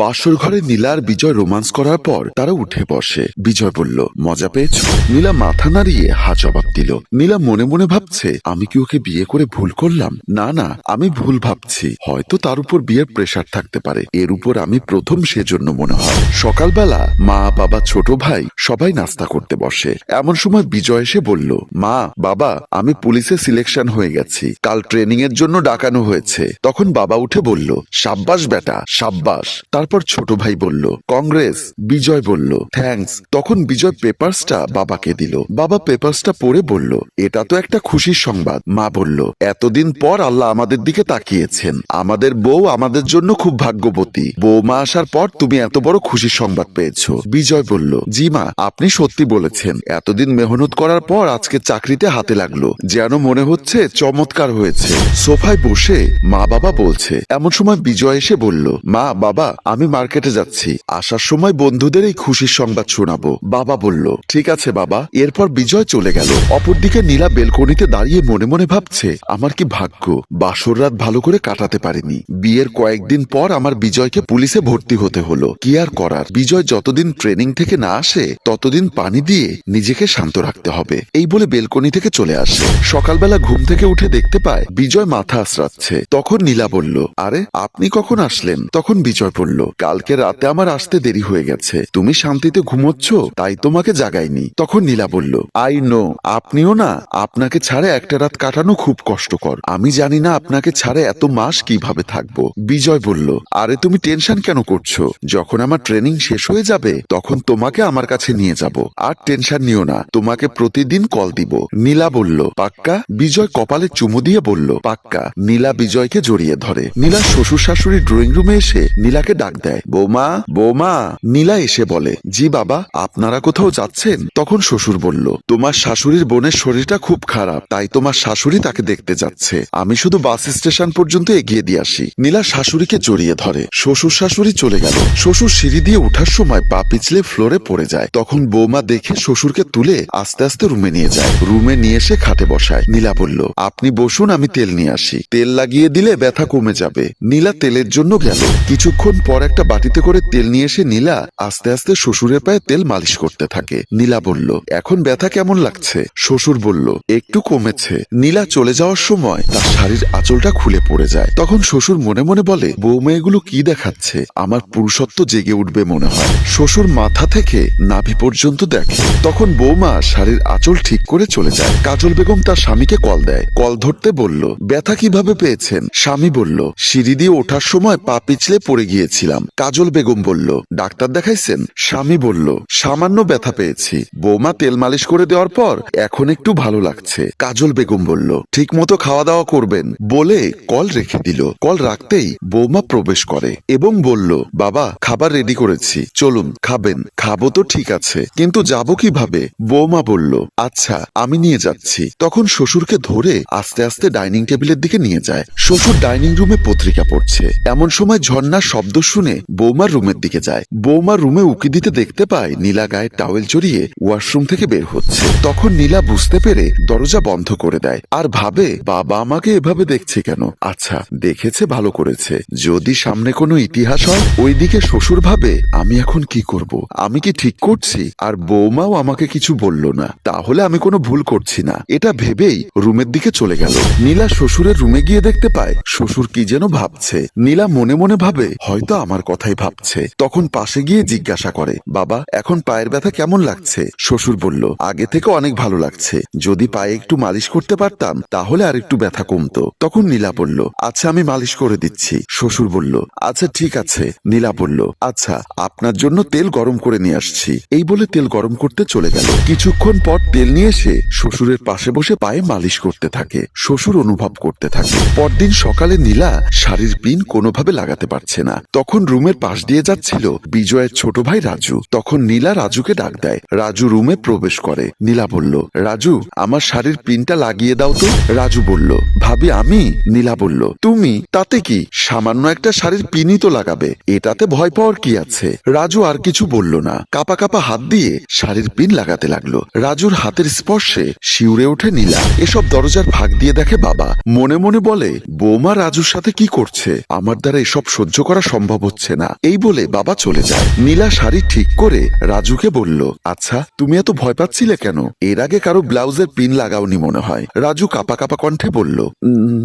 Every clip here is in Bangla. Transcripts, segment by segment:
বাসর ঘরে নীলার বিজয় রোমান্স করার পর তারা উঠে বসে। বিজয় বলল, মজা পেয়েছ? নীলা মাথা নাড়িয়ে হা জবাব দিল, নীলা মনে মনে ভাবছে, আমি কি ওকে বিয়ে করে ভুল করলাম? না না, আমি ভুল ভাবছি। হয়তো তার উপর বিয়ের প্রেশার থাকতে পারে। এর উপর আমি প্রথম সেজন্য মনে হয়। সকালবেলা মা, বাবা, ছোট ভাই সবাই নাস্তা করতে বসে। এমন সময় বিজয় এসে বলল, মা, বাবা, আমি পুলিশে সিলেকশন হয়ে গেছি। কাল ট্রেনিং এর জন্য ডাকানো হয়েছে। তখন বাবা উঠে বলল, সাব্বাস, বেটা, সাব্বাস। তারপর ছোট ভাই বলল, কংগ্রেস। বিজয় বলল, থ্যাঙ্কস। তখন বিজয় পেপারসটা বাবাকে দিল। বাবা পেপারসটা পড়ে বলল, এটা তো একটা খুশির সংবাদ। মা বলল, এতদিন পর আল্লাহ আমাদের দিকে তাকিয়েছেন। আমাদের বউ আমাদের জন্য খুব ভাগ্যবতী। বৌমা আসার পর তুমি এত বড় খুশির সংবাদ পেয়েছ। বিজয় বলল, জি মা, আপনি সত্যি বলেছেন। এতদিন মেহনত করার পর আজকে চাকরিতে হাতে লাগল। যেন মনে হচ্ছে চমৎকার হয়েছে। সোফায় বসে মা বাবা বলছে, এমন সময় বিজয় এসে বলল, মা, বাবা, আমি মার্কেটে যাচ্ছি। আসার সময় বন্ধুদের এই খুশির সংবাদ শোনাবো। বাবা বলল, ঠিক আছে বাবা। এরপর বিজয় চলে গেল। অপরদিকে নীলা বেলকনিতে দাঁড়িয়ে মনে মনে ভাবছে, আমার কি ভাগ্য? বাসর রাত ভালো করে কাটাতে পারিনি। বিয়ের কয়েকদিন পর আমার বিজয়কে পুলিশে ভর্তি হতে হলো। কি আর করার? বিজয় যতদিন ট্রেনিং থেকে না আসে, ততদিন পানি দিয়ে নিজেকে শান্ত রাখতে হবে। এই বলে বেলকনি থেকে চলে আসে। সকালবেলা ঘুম থেকে উঠে দেখতে পায়, বিজয় মাথা আশ্রাচ্ছে তখন নীলা বলল, আরে, আপনি কখন আসলেন? তখন বিজয় বলল কালকে রাতে আমার আসতে দেরি হয়ে গেছে। তুমি শান্তিতে ঘুমোচ্ছ, তাই তোমাকে জাগাইনি তখন নীলা বলল, আই নো, আপনিও না, আপনাকে ছাড়া একটা রাত কাটানো খুব কষ্টকর। আমি জানি না আপনাকে ছাড়া এত মাস কীভাবে থাকব। বিজয় বলল, আরে, তুমি টেনশন কেন করছ? যখন আমার ট্রেনিং শেষ হয়ে যাবে, তখন তোমাকে আমার কাছে নিয়ে যাব। আর টেনশন নিও না, তোমাকে প্রতিদিন কল দিব। নীলা বলল, পাক্কা? বিজয় কপালে চুমু দিয়ে বলল, পাক্কা। নীলা বিজয়কে জড়িয়ে ধরে। নীলা শ্বশুর শাশুড়ি ড্রয়িং রুমে এসে নীলাকে ডাক দেয়। বৌমা বৌমা, নীলা এসে বলে, জি বাবা, আপনারা কোথাও যাচ্ছেন? তখন শ্বশুর বলল, তোমার শাশুড়ির বোনের শরীরটা খুব খারাপ, তাই তোমার শাশুড়ি তাকে দেখতে যাচ্ছে। আমি শুধু বাস স্টেশন পর্যন্ত এগিয়ে দিয়ে আসি। নীলা শাশুড়িকে জড়িয়ে ধরে। শ্বশুর শাশুড়ি চলে গেল। শ্বশুর সিঁড়ি দিয়ে ওঠার সময় পা পিছলে ফ্লোরে পড়ে যায়। তখন বৌমা দেখে শ্বশুরকে তুলে আস্তে আস্তে রুমে নিয়ে যায়। রুমে নিয়ে এসে খাটে বসায়। নীলা বলল, আপনি বসুন, আমি তেল নিয়ে আসি। তেল লাগিয়ে দিলে ব্যথা কমে যাবে। নীলা তেলের জন্য গেল। কিছুক্ষণ পর একটা বাটিতে করে তেল নিয়ে এসে নীলা আস্তে আস্তে শ্বশুরের পায়ে তেল মালিশ করতে থাকে। নীলা বলল, এখন ব্যথা কেমন লাগছে? শ্বশুর বলল, একটু কমেছে। নীলা চলে যাওয়ার সময় তার শাড়ির আঁচলটা খুলে পড়ে যায়। তখন শ্বশুর মনে মনে বলে বৌমা কি দেখাচ্ছে? আমার পুরুষত্ব জেগে উঠবে মনে হয়। শ্বশুর মাথা থেকে নাভি পর্যন্ত দেখে। তখন বৌমা শাড়ির আঁচল ঠিক করে চলে যায়। কাজল বেগম তার স্বামীকে কল দেয়। কল ধরতে বলল, ব্যথা কীভাবে পেয়েছেন? স্বামী বলল, সিঁড়ি দিয়ে ওঠার সময় পা পিছলে পড়ে গিয়েছিলাম কাজল বেগম বলল, ডাক্তার দেখাইছেন? স্বামী বলল, সামান্য ব্যথা পেয়েছি। বৌমা তেল মালিশ করে দেওয়ার পর এখন একটু ভালো লাগছে। কাজল বেগম বলল ঠিক মতো খাওয়া দাওয়া করবেন। বলে কল রেখে দিল। কল রাখতেই বৌমা প্রবেশ করে এবং বলল, বাবা, খাবার রেডি করেছি। চলুন, খাবেন। খাব তো ঠিক আছে, কিন্তু যাব কীভাবে? বৌমা বলল আচ্ছা আমি নিয়ে যাচ্ছি। তখন শ্বশুরকে ধরে আস্তে আস্তে ডাইনিং টেবিলের দিকে নিয়ে যায়। শ্বশুর ডাইনিং রুমে পত্রিকা পড়ছে। এমন সময় ঝর্ণার শব্দ শুনে বৌমার রুমের দিকে যায়। বৌমার রুমে উকি দিতে দেখতে পায় নীলা গায়ে টাওয়েল জড়িয়ে ওয়াশরুম থেকে বের হচ্ছে। তখন নীলা বুঝতে পেরে দরজা বন্ধ করে দেয় আর ভাবে, বাবা আমাকে এভাবে দেখছে কেন? আচ্ছা দেখেছে, ভালো করেছে। যদি সামনে কোনো ইতিহাস হয়, ওইদিকে শ্বশুর ভাবে, আমি এখন কি করব? আমি কি ঠিক করছি? আর বৌমাও আমাকে কিছু বলল না। তাহলে আমি কোনো ভুল করছি না। এটা ভেবেই রুমের দিকে চলে গেল। নীলা শ্বশুরের রুমে গিয়ে দেখতে পায়, শ্বশুর কি যেন ভাবছে। নীলা মনে মনে ভাবে, হয়তো আমার কথাই ভাবছে। তখন পাশে গিয়ে জিজ্ঞাসা করে, বাবা, এখন পায়ের ব্যথা কেমন লাগছে? শ্বশুর বলল, আগে থেকে অনেক ভালো লাগছে। যদি পায়ে একটু মালিশ করতে পারতাম, তাহলে আর একটু ব্যথা কমতো। তখন নীলা বলল আচ্ছা আমি মালিশ করে দিচ্ছি। শ্বশুর বলল আচ্ছা ঠিক আছে। নীলা বলল আচ্ছা আপনার জন্য তেল গরম করে নিয়ে আসছি। এই বলে তেল গরম করতে চলে গেল। কিছুক্ষণ পর তেল নিয়ে এসে শ্বশুরের পাশে বসে পায়ে মালিশ করতে থাকে। শ্বশুর অনুভব করতে থাকে। পরদিন সকালে নীলা শাড়ির পিন কোনোভাবে লাগাতে পারছে না। তখন রুমের পাশ দিয়ে যাচ্ছিল বিজয়ের ছোট ভাই রাজু। তখন নীলা রাজুকে ডাক দেয়। রাজু রুমে প্রবেশ করে। নীলা বলল, রাজু, আমার শাড়ির পিনটা লাগিয়ে দাও তো। রাজু বলল, ভাবি, আমি? নীলা বলল, তুমি? তাতে কি? সামান্য একটা শাড়ির পিনই তো লাগাবে। এটাতে ভয় পাওয়ার কি আছে? রাজু আর কিছু বলল না। কাপা কাপা হাত দিয়ে শাড়ির পিন লাগাতে লাগল। রাজুর হাতের স্পর্শে শিউরে ওঠে নীলা। এসব দরজার ভাগ দিয়ে দেখে বাবা। মনে মনে বলে, বৌমা রাজুর সাথে কি করছে? আমার দ্বারা এসব সহ্য করা সম্ভব হচ্ছে না। এই বলে বাবা চলে যায়। নীলা শাড়ি ঠিক করে রাজুকে বলল আচ্ছা তুমি এত ভয় পাচ্ছিলে কেন? এর আগে কারও ব্লাউজের পিন লাগাওনি মনে হয়। রাজু কাপা কাপা কণ্ঠে বলল,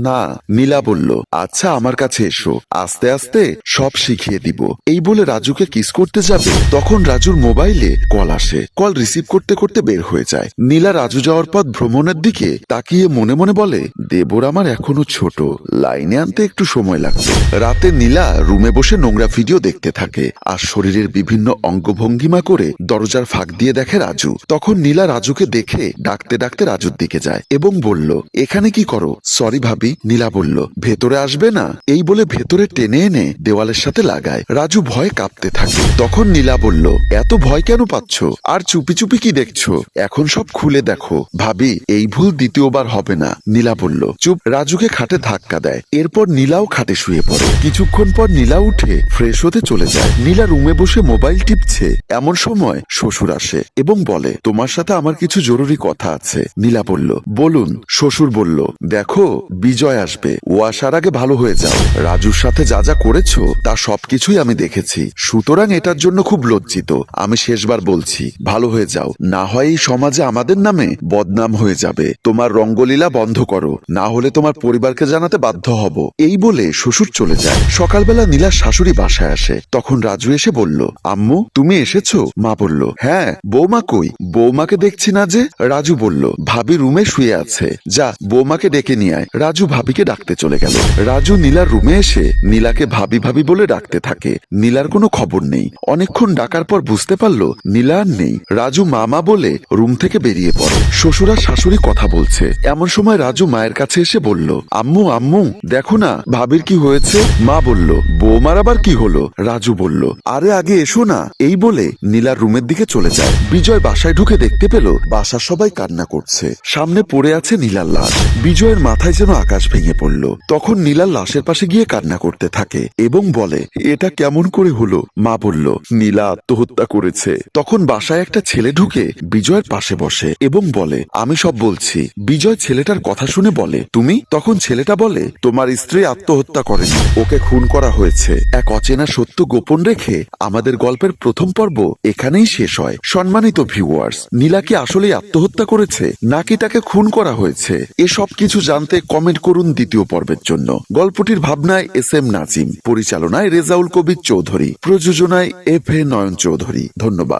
না। নীলা বলল আচ্ছা আমার কাছে এসো। আস্তে আস্তে সব শিখিয়ে দিব। এই বলে রাজুকে কিস করতে যাবে, তখন রাজুর মোবাইলে কল আসে। কল রিসিভ করতে করতে বের হয়ে যায়। নীলা রাজু যাওয়ার পথ ভ্রমণের দিকে তাকিয়ে মনে মনে বলে, দেবর আমার এখনও ছোট। লাইনে আনতে একটু সময় লাগবে। রাতে নীলা রুমে বসে নোংরা ভিডিও দেখতে থাকে। আর শরীরের বিভিন্ন অঙ্গভঙ্গিমা করে দরজার ফাঁক দিয়ে দেখে রাজু। তখন নীলা রাজুকে দেখে ডাকতে ডাকতে রাজুর দিকে যায় এবং বলল, এখানে কি করো? সরি ভাবি, নীলা বলল, ভেতরে আসবে না। এই বলে ভেতরে টেনে এনে দেওয়ালের সাথে লাগায়। রাজু ভয়ে কাঁপতে থাকে। তখন নীলা বলল, এত ভয় কেন পাচ্ছ? আর চুপি চুপি কি দেখছ? এখন সব খুলে দেখো। ভাবি, এই ভুল দ্বিতীয়বার হবে না। নীলা বলল, চুপ। রাজুকে খাটে ধাক্কা দেয়। এরপর নীলাও খাটে শুয়ে পড়ে। কিছুক্ষণ পর নীলা উঠে ফ্রেশ হতে চলে যায়। নীলা রুমে বসে মোবাইল টিপছে। এমন সময় শ্বশুর আসে এবং বলে, তোমার সাথে আমার কিছু জরুরি কথা আছে। নীলা বলল, বলুন। শ্বশুর বলল, দেখো, বিজয় আসবে। ও আসার আগে ভালো হয়ে যাও। রাজুর সাথে যা যা করেছ, তা সবকিছুই আমি দেখেছি। সুতরাং এটার জন্য খুব লজ্জিত। আমি শেষবার বলছি, ভালো হয়ে যাও। না হয় এই সমাজে আমাদের নামে বদনাম হয়ে যাবে। তোমার রঙ্গলীলা বন্ধ করো। না হলে তোমার পরিবারকে জানাতে বাধ্য হব। এই বলে শ্বশুর চলে যায়। সকালবেলা নীলার শাশুড়ি বাসায় আসে। তখন রাজু এসে বলল, আম্মু, তুমি এসেছ? মা বলল হ্যাঁ বৌমা কই? বৌমাকে দেখছি না যে, রাজু বলল, ভাবি রুমে শুয়ে আছে। যা, বৌমাকে ডেকে নিয়ে রাজু ভাবিকে ডাকতে চলে গেল। রাজু নীলার রুমে এসে নীলাকে ভাবি ভাবি বলে ডাকতে থাকে। নীলার কোনো খবর নেই। অনেকক্ষণ ডাকার পর বুঝতে পারল, নীলা আর নেই। রাজু মামা বলে রুম থেকে বেরিয়ে পড়ে। শ্বশুরা শাশুড়ি কথা বলছে। এমন সময় রাজু মায়ের কাছে এসে বলল, আম্মু আম্মু, দেখো না, ভাবির কি হয়েছে? মা বলল, বৌমার আবার কি হলো? রাজু বলল, আরে আগে এসো না। এই বলে নীলার রুমের দিকে চলে যায়। বিজয় বাসায় ঢুকে দেখতে পেল, বাসার সবাই কান্না করছে। সামনে পড়ে আছে নীলার লাশ। বিজয়ের মাথায় যেন আকাশ ভেঙে পড়ল। তখন নীলার লাশের পাশে গিয়ে কান্না করতে থাকে এবং বলে, এটা কেমন করে হলো? মা বলল, নীলা আত্মহত্যা করেছে। তখন বাসায় একটা ছেলে ঢুকে বিজয়ের পাশে বসে এবং বলে, আমি সব বলছি। বিজয় ছেলেটার কথা শুনে বলে, তুমি? তখন ছেলেটা বলে, তোমার স্ত্রী আত্মহত্যা করেনি। ওকে খুন করা হয়েছে। এক অচেনা সত্য গোপন রেখে আমাদের গল্পের প্রথম পর্ব এখানেই শেষ হয়। সম্মানিত ভিউয়ার্স নীলা কি আসলেই আত্মহত্যা করেছে, নাকি তাকে খুন করা হয়েছে? এসব কিছু জানতে কমেন্ট করুন দ্বিতীয় পর্বের জন্য। গল্পটির ভাবনায় এস এম নাজিম, পরিচালনায় রেজাউল কবির চৌধুরী, প্রযোজনায় এফ এ নয়ন চৌধুরী। ধন্যবাদ।